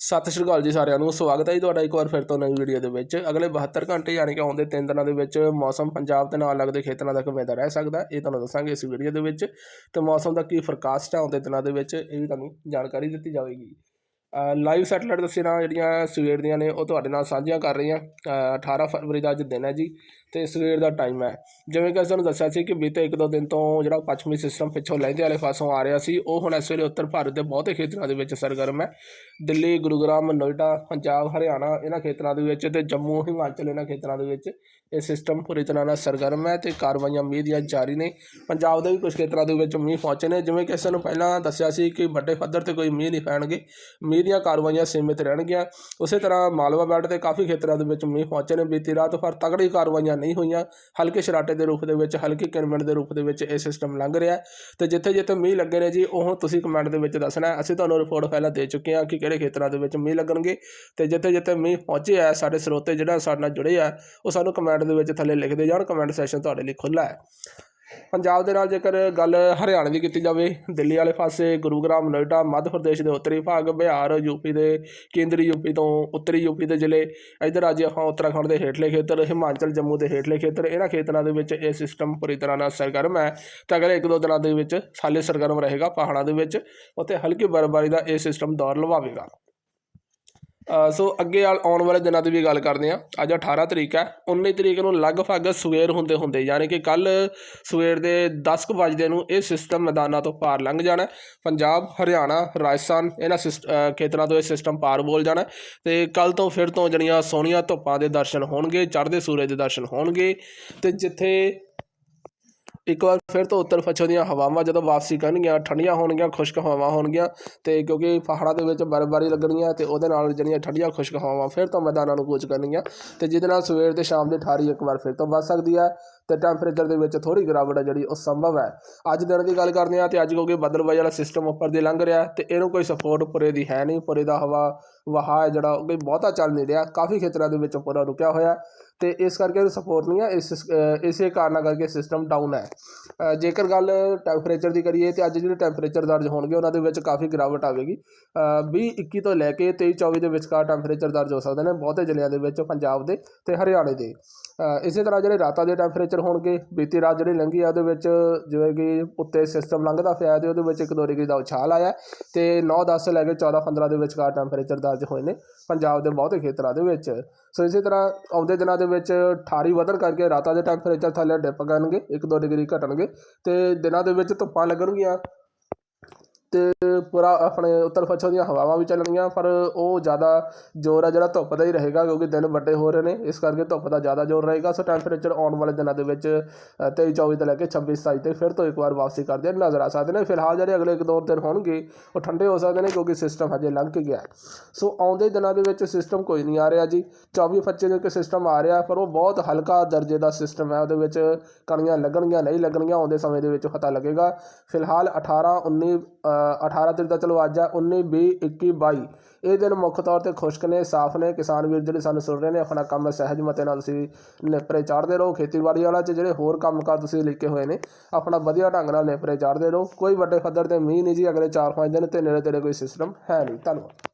ਸਤਿ ਸ਼੍ਰੀ ਅਕਾਲ ਜੀ ਸਾਰਿਆਂ ਨੂੰ, ਸਵਾਗਤ ਹੈ ਜੀ ਤੁਹਾਡਾ ਇੱਕ ਵਾਰ ਫਿਰ ਤੋਂ ਨਵੀਂ ਵੀਡੀਓ ਦੇ ਵਿੱਚ। ਅਗਲੇ 72 ਘੰਟੇ ਯਾਨੀ ਕਿ ਆਉਂਦੇ 3 ਦਿਨਾਂ ਦੇ ਵਿੱਚ ਮੌਸਮ ਪੰਜਾਬ ਦੇ ਨਾਲ ਲੱਗਦੇ ਖੇਤਰਾਂ ਦਾ ਕਿਵੇਂ ਦਾ ਰਹਿ ਸਕਦਾ ਇਹ ਤੁਹਾਨੂੰ ਦੱਸਾਂਗੇ ਇਸ ਵੀਡੀਓ ਦੇ ਵਿੱਚ। ਤੇ ਮੌਸਮ ਦਾ ਕੀ ਫੋਰਕਾਸਟ ਹੈ ਆਉਂਦੇ ਦਿਨਾਂ ਦੇ ਵਿੱਚ, ਇਹ ਵੀ ਤੁਹਾਨੂੰ ਜਾਣਕਾਰੀ ਦਿੱਤੀ ਜਾਵੇਗੀ। ਲਾਈਵ ਸੈਟਲਾਈਟ ਤਸਵੀਰਾਂ ਜਿਹੜੀਆਂ ਸਵੇਰ ਦੀਆਂ ਨੇ, ਉਹ ਤੁਹਾਡੇ ਨਾਲ ਸਾਂਝੀਆਂ ਕਰ ਰਹੀਆਂ। ਹਾਂ 18 ਫਰਵਰੀ ਦਾ ਅੱਜ ਦਿਨ ਹੈ ਜੀ। ਤੇ ਸਵੇਰ ਦਾ ਟਾਈਮ ਹੈ। ਜਿਵੇਂ ਕਿ ਅਸੀਂ ਤੁਹਾਨੂੰ ਦੱਸਿਆ ਸੀ ਕਿ ਬੀਤੇ ਇੱਕ ਦੋ ਦਿਨ ਤੋਂ ਜਿਹੜਾ ਪੱਛਮੀ ਸਿਸਟਮ ਪਿੱਛੋਂ ਲਹਿੰਦੇ ਵਾਲੇ ਪਾਸੋਂ ਆ ਰਿਹਾ ਸੀ, ਉਹ ਹੁਣ ਇਸ ਵੇਲੇ ਉੱਤਰ ਭਾਰਤ ਦੇ ਬਹੁਤੇ ਖੇਤਰਾਂ ਦੇ ਵਿੱਚ ਸਰਗਰਮ ਹੈ। ਦਿੱਲੀ, ਗੁਰੂਗ੍ਰਾਮ, ਨੋਇਡਾ, ਪੰਜਾਬ, ਹਰਿਆਣਾ ਇਹਨਾਂ ਖੇਤਰਾਂ ਦੇ ਵਿੱਚ ਤੇ ਜੰਮੂ, ਹਿਮਾਚਲ ਇਹਨਾਂ ਖੇਤਰਾਂ ਦੇ ਵਿੱਚ ਇਹ ਸਿਸਟਮ ਪੂਰੀ ਤਰ੍ਹਾਂ ਨਾਲ ਸਰਗਰਮ ਹੈ ਤੇ ਕਾਰਵਾਈਆਂ ਮੀਂਹ ਦੀਆਂ ਜਾਰੀ ਨੇ। ਪੰਜਾਬ ਦੇ ਵੀ ਕੁਝ ਖੇਤਰਾਂ ਦੇ ਵਿੱਚ ਮੀਂਹ ਪਹੁੰਚੇ ਨੇ। ਜਿਵੇਂ ਕਿ ਸਾਨੂੰ ਪਹਿਲਾਂ ਦੱਸਿਆ ਸੀ ਕਿ ਵੱਡੇ ਪੱਧਰ ਤੇ ਕੋਈ ਮੀਂਹ ਨਹੀਂ ਪੈਣਗੇ। ਮੀਂਹ ਦੀਆਂ ਕਾਰਵਾਈਆਂ ਸੀਮਿਤ ਰਹਿਣਗੀਆਂ। ਉਸੇ ਤਰ੍ਹਾਂ ਮਾਲਵਾ ਬੈਲਟ 'ਤੇ ਕਾਫੀ ਖੇਤਰਾਂ ਦੇ ਵਿੱਚ ਮੀਂਹ ਪਹੁੰਚੇ ਨੇ। ਬੀਤੀ ਰਾਤ ਪਰ ਤਕੜੀ ਕਾਰਵਾਈਆਂ ਨਹੀਂ ਹੋਈਆਂ। ਹਲਕੇ ਸ਼ਰਾਟੇ ਦੇ ਰੂਪ ਦੇ ਵਿੱਚ, ਹਲਕੀ ਕਿਰਮਿੰਟ ਦੇ ਰੂਪ ਦੇ ਵਿੱਚ ਇਹ ਸਿਸਟਮ ਲੰਘ ਰਿਹਾ ਹੈ। ਤੇ ਜਿੱਥੇ ਜਿੱਥੇ ਮੀਂਹ ਲੱਗੇ ਨੇ ਜੀ, ਉਹ ਤੁਸੀਂ ਕਮੈਂਟ ਦੇ ਵਿੱਚ ਦੱਸਣਾ ਅਸੀਂ ਤੁਹਾਨੂੰ ਰਿਪੋਰਟ ਪਹਿਲਾਂ ਦੇ ਚੁੱਕੇ ਹਾਂ ਕਿ ਕਿਹੜੇ ਖੇਤਰਾਂ ਦੇ ਵਿੱਚ ਮੀਂਹ ਲੱਗਣਗੇ। ਤੇ ਜਿੱਥੇ ਜਿੱਥੇ ਮੀਂਹ ਪਹੁੰਚੇ ਆ, ਸਾਡੇ ਸਰੋਤੇ ਜਿਹੜਾ ਸਾਡੇ ਨਾਲ ਜੁੜੇ ਆ, ਉਹ ਸਾਨੂੰ ਕਮੈਂਟ ਦੇ ਵਿੱਚ ਥੱਲੇ ਲਿਖਦੇ ਜਾਣ। ਕਮੈਂਟ ਸੈਸ਼ਨ ਤੁਹਾਡੇ ਲਈ ਖੁੱਲ੍ਹਾ ਹੈ। ਪੰਜਾਬ ਦੇ ਨਾਲ ਜੇਕਰ ਗੱਲ ਹਰਿਆਣਾ ਦੀ ਕੀਤੀ ਜਾਵੇ, ਦਿੱਲੀ ਵਾਲੇ ਪਾਸੇ ਗੁਰੂਗ੍ਰਾਮ, ਨੋਇਡਾ, ਮੱਧ ਪ੍ਰਦੇਸ਼ ਦੇ ਉੱਤਰੀ ਭਾਗ, ਬਿਹਾਰ ਯੂਪੀ ਦੇ ਕੇਂਦਰੀ ਯੂਪੀ ਤੋਂ ਉੱਤਰੀ ਯੂਪੀ ਦੇ ਜ਼ਿਲ੍ਹੇ, ਇੱਧਰ ਅੱਜ ਆਪਾਂ ਉੱਤਰਾਖੰਡ ਦੇ ਹੇਠਲੇ ਖੇਤਰ, ਹਿਮਾਚਲ, ਜੰਮੂ ਦੇ ਹੇਠਲੇ ਖੇਤਰ, ਇਹਨਾਂ ਖੇਤਰਾਂ ਦੇ ਵਿੱਚ ਇਹ ਸਿਸਟਮ ਪੂਰੀ ਤਰ੍ਹਾਂ ਨਾਲ ਸਰਗਰਮ ਹੈ। ਤਾਂ ਅਗਲੇ ਇੱਕ ਦੋ ਦਿਨਾਂ ਦੇ ਵਿੱਚ ਹਾਲੇ ਸਰਗਰਮ ਰਹੇਗਾ ਪਹਾੜਾਂ ਦੇ ਵਿੱਚ, ਉੱਥੇ ਹਲਕੀ ਬਰਫ਼ਬਾਰੀ ਦਾ ਇਹ ਸਿਸਟਮ ਦੌਰ ਲਵਾਵੇਗਾ। ਸੋ ਅੱਗੇ ਆਲ- ਆਉਣ ਵਾਲੇ ਦਿਨਾਂ ਦੀ ਵੀ ਗੱਲ ਕਰਦੇ ਹਾਂ। ਅੱਜ 18 ਤਰੀਕ ਹੈ। 19 ਤਰੀਕ ਨੂੰ ਲਗਭਗ ਸਵੇਰ ਹੁੰਦੇ ਹੁੰਦੇ, ਯਾਨੀ ਕਿ ਕੱਲ ਸਵੇਰ ਦੇ 10 ਕੁ ਵਜੇ ਨੂੰ ਇਹ ਸਿਸਟਮ ਮੈਦਾਨਾਂ ਤੋਂ ਪਾਰ ਲੰਘ ਜਾਣਾ ਪੰਜਾਬ, ਹਰਿਆਣਾ, ਰਾਜਸਥਾਨ, ਇਹਨਾਂ ਸਿਸ- ਖੇਤਰਾਂ ਤੋਂ ਇਹ ਸਿਸਟਮ ਪਾਰ ਬੋਲ ਜਾਣਾ ਹੈ। ਤੇ ਕੱਲ ਤੋਂ ਫਿਰ ਤੋਂ ਜਿਹੜੀਆਂ ਸੋਹਣੀਆਂ ਧੁੱਪਾਂ ਦੇ ਦਰਸ਼ਨ ਹੋਣਗੇ, ਚੜ੍ਹਦੇ ਸੂਰਜ ਦੇ ਦਰਸ਼ਨ ਹੋਣਗੇ। ਤੇ ਜਿੱਥੇ ਇੱਕ ਵਾਰ ਫਿਰ ਤੋਂ ਉੱਤਰ ਪੱਛਮ ਦੀਆਂ ਹਵਾਵਾਂ ਜਦੋਂ ਵਾਪਸੀ ਕਰਨਗੀਆਂ, ਠੰਡੀਆਂ ਹੋਣਗੀਆਂ, ਖੁਸ਼ਕ ਹਵਾਵਾਂ ਹੋਣਗੀਆਂ ਤੇ ਕਿਉਂਕਿ ਪਹਾੜਾਂ ਦੇ ਵਿੱਚ ਬਰਫ਼ਬਾਰੀ ਲੱਗਣੀਆਂ ਤੇ ਉਹਦੇ ਨਾਲ ਜਿਹੜੀਆਂ ਠੰਡੀਆਂ, ਖੁਸ਼ਕ ਹਵਾਵਾਂ ਫਿਰ ਤੋਂ ਮੈਦਾਨਾਂ ਨੂੰ ਕੂਚ ਕਰਨਗੀਆਂ ਤੇ ਜਿਹਦੇ ਨਾਲ ਸਵੇਰ ਤੇ ਸ਼ਾਮ ਦੀ ਠਾਰੀ ਇੱਕ ਵਾਰ ਫਿਰ ਤੋਂ ਵੱਧ ਸਕਦੀ ਹੈ। ਤੇ ਟੈਂਪਰੇਚਰ ਦੇ ਵਿੱਚ ਥੋੜੀ ਗਿਰਾਵਟ ਹੈ ਜਿਹੜੀ ਉਹ ਸੰਭਵ ਹੈ। ਅੱਜ ਦਿਨ ਦੀ ਗੱਲ ਕਰਦੇ ਹਾਂ ਤੇ ਅੱਜ ਕਿਉਂਕਿ ਬੱਦਲਬਾਈ ਵਾਲਾ ਸਿਸਟਮ ਉੱਪਰ ਦੀ ਲੰਘ ਰਿਹਾ ਤੇ ਇਹਨੂੰ ਕੋਈ ਸਪੋਰਟ ਪੁਰੇ ਦੀ ਹੈ ਨਹੀਂ। ਪੁਰੇ ਦਾ ਹਵਾ ਵਹਾ ਹੈ ਜਿਹੜਾ ਉਹ ਕੋਈ ਬਹੁਤਾ ਚੱਲ ਨਹੀਂ ਰਿਹਾ। ਕਾਫੀ ਖੇਤਰਾਂ ਦੇ ਵਿੱਚ ਪੂਰਾ ਰੁਕਿਆ ਹੋਇਆ ਤੇ ਇਸ ਕਰਕੇ ਇਹਨੂੰ ਸਪੋਰਟ ਨਹੀਂ ਹੈ। ਇਸ ਅ, ਇਸੇ ਕਾਰਨਾਂ ਕਰਕੇ ਸਿਸਟਮ ਡਾਊਨ ਹੈ। ਜੇਕਰ ਗੱਲ ਟੈਂਪਰੇਚਰ ਦੀ ਕਰੀਏ ਤੇ ਅੱਜ ਜਿਹੜੇ ਟੈਂਪਰੇਚਰ ਦਰਜ ਹੋਣਗੇ ਉਹਨਾਂ ਦੇ ਵਿੱਚ ਕਾਫੀ ਗਿਰਾਵਟ ਆਵੇਗੀ। 20 21 ਤੋਂ ਲੈ ਕੇ 23 24 ਦੇ ਵਿਚਕਾਰ ਟੈਂਪਰੇਚਰ ਦਰਜ ਹੋ ਸਕਦੇ ਨੇ ਬਹੁਤੇ ਜ਼ਿਲ੍ਹਿਆਂ ਦੇ ਵਿੱਚ ਪੰਜਾਬ ਦੇ ਤੇ ਹਰਿਆਣੇ ਦੇ। ਇਸੇ ਤਰ੍ਹਾਂ ਜਿਹੜੇ ਰਾਤਾਂ ਦੇ ਟੈਂਪਰੇਚਰ ਹੋਣਗੇ, ਬੀਤੀ ਰਾਤ ਜਿਹੜੀ ਲੰਘੀ ਆ, ਉਹਦੇ ਵਿੱਚ ਜਿਵੇਂ ਕਿ ਉੱਤੇ ਸਿਸਟਮ ਲੰਘਦਾ ਪਿਆ ਤੇ ਉਹਦੇ ਵਿੱਚ 1-2 ਡਿਗਰੀ ਦਾ ਉਛਾਲ ਆਇਆ ਤੇ 9-10 ਤੋਂ ਲੈ ਕੇ 14-15 ਦੇ ਵਿਚਕਾਰ ਟੈਂਪਰੇਚਰ ਦਰਜ ਹੋਏ ਨੇ ਪੰਜਾਬ ਦੇ ਬਹੁਤੇ ਖੇਤਰਾਂ ਦੇ ਵਿੱਚ। ਸੋ ਇਸੇ ਤਰ੍ਹਾਂ ਆਉਂਦੇ ਦਿਨਾਂ ਦੇ ਵਿੱਚ ਠਾਰੀ ਵਧਣ ਕਰਕੇ ਰਾਤਾਂ ਦੇ ਟੈਂਪਰੇਚਰ ਥੱਲੇ ਡਿਪ ਕਰਨਗੇ 1-2 ਡਿਗਰੀ ਘਟਣਗੇ ਤੇ ਦਿਨਾਂ ਦੇ ਵਿੱਚ ਧੁੱਪਾਂ ਲੱਗਣਗੀਆਂ। ਤੇ ਪੂਰਾ ਆਪਣੇ ਉੱਤਰ ਪੱਛਮ ਦੀਆਂ ਹਵਾਵਾਂ ਵੀ ਚੱਲਣਗੀਆਂ, ਪਰ ਉਹ ਜ਼ਿਆਦਾ ਜ਼ੋਰ ਹੈ ਜਿਹੜਾ ਧੁੱਪ ਦਾ ਹੀ ਰਹੇਗਾ, ਕਿਉਂਕਿ ਦਿਨ ਵੱਡੇ ਹੋ ਰਹੇ ਨੇ, ਇਸ ਕਰਕੇ ਧੁੱਪ ਦਾ ਜ਼ਿਆਦਾ ਜ਼ੋਰ ਰਹੇਗਾ। ਸੋ ਟੈਂਪਰੇਚਰ ਆਉਣ ਵਾਲੇ ਦਿਨਾਂ ਦੇ ਵਿੱਚ 23 24 ਤੋਂ ਲੈ ਕੇ 26 27 ਤੇ ਫਿਰ ਤੋਂ ਇੱਕ ਵਾਰ ਵਾਪਸੀ ਕਰਦੇ ਨਜ਼ਰ ਆ ਸਕਦੇ ਨੇ। ਫਿਲਹਾਲ ਜਿਹੜੇ ਅਗਲੇ ਇੱਕ ਦੋ ਦਿਨ ਹੋਣਗੇ, ਉਹ ਠੰਡੇ ਹੋ ਸਕਦੇ ਨੇ, ਕਿਉਂਕਿ ਸਿਸਟਮ ਹਜੇ ਲੰਘ ਕੇ ਗਿਆ। ਸੋ ਆਉਂਦੇ ਦਿਨਾਂ ਦੇ ਵਿੱਚ ਸਿਸਟਮ ਕੋਈ ਨਹੀਂ ਆ ਰਿਹਾ ਜੀ। 24 25 ਦੇ ਕਿ ਸਿਸਟਮ ਆ ਰਿਹਾ, ਪਰ ਉਹ ਬਹੁਤ ਹਲਕਾ ਦਰਜੇ ਦਾ ਸਿਸਟਮ ਹੈ, ਉਹਦੇ ਵਿੱਚ ਕਣੀਆਂ ਲੱਗਣਗੀਆਂ, ਨਹੀਂ ਲੱਗਣਗੀਆਂ, ਆਉਂਦੇ ਸਮੇਂ ਦੇ ਵਿੱਚ ਪਤਾ ਲੱਗੇਗਾ। ਫਿਲਹਾਲ 18 19 18 ਤਰੀਕ ਦਾ, ਚਲੋ ਅੱਜ ਹੈ 19 20 21 22 ਇਹ ਦਿਨ ਮੁੱਖ ਤੌਰ ਤੇ ਖੁਸ਼ਕ ਨੇ, ਸਾਫ਼ ਨੇ, ਕਿਸਾਨ ਵੀਰ ਜਿਹੜੇ ਸਾਨੂੰ ਸੁਣ ਰਹੇ ਨੇ, ਆਪਣਾ ਕੰਮ ਸਹਿਜ ਮਤੇ ਨਾਲ ਤੁਸੀਂ ਨੇਪਰੇ ਚਾੜਦੇ ਰਹੋ, ਖੇਤੀਬਾੜੀ ਵਾਲਾ ਚ ਜਿਹੜੇ ਹੋਰ ਕੰਮਕਾਰ ਤੁਸੀਂ ਲਿਖੇ ਹੋਏ ਨੇ, ਆਪਣਾ ਵਧੀਆ ਢੰਗ ਨਾਲ ਨੇਪਰੇ ਚਾੜਦੇ ਰਹੋ। ਕੋਈ ਵੱਡੇ ਪੱਧਰ ਤੇ ਮੀਂਹ ਨਹੀਂ ਜੀ, ਅਗਲੇ 4-5 ਦਿਨ ਤੇ ਨੇੜੇ ਤੇੜੇ ਕੋਈ ਸਿਸਟਮ ਹੈ ਨਹੀਂ। ਧੰਨਵਾਦ।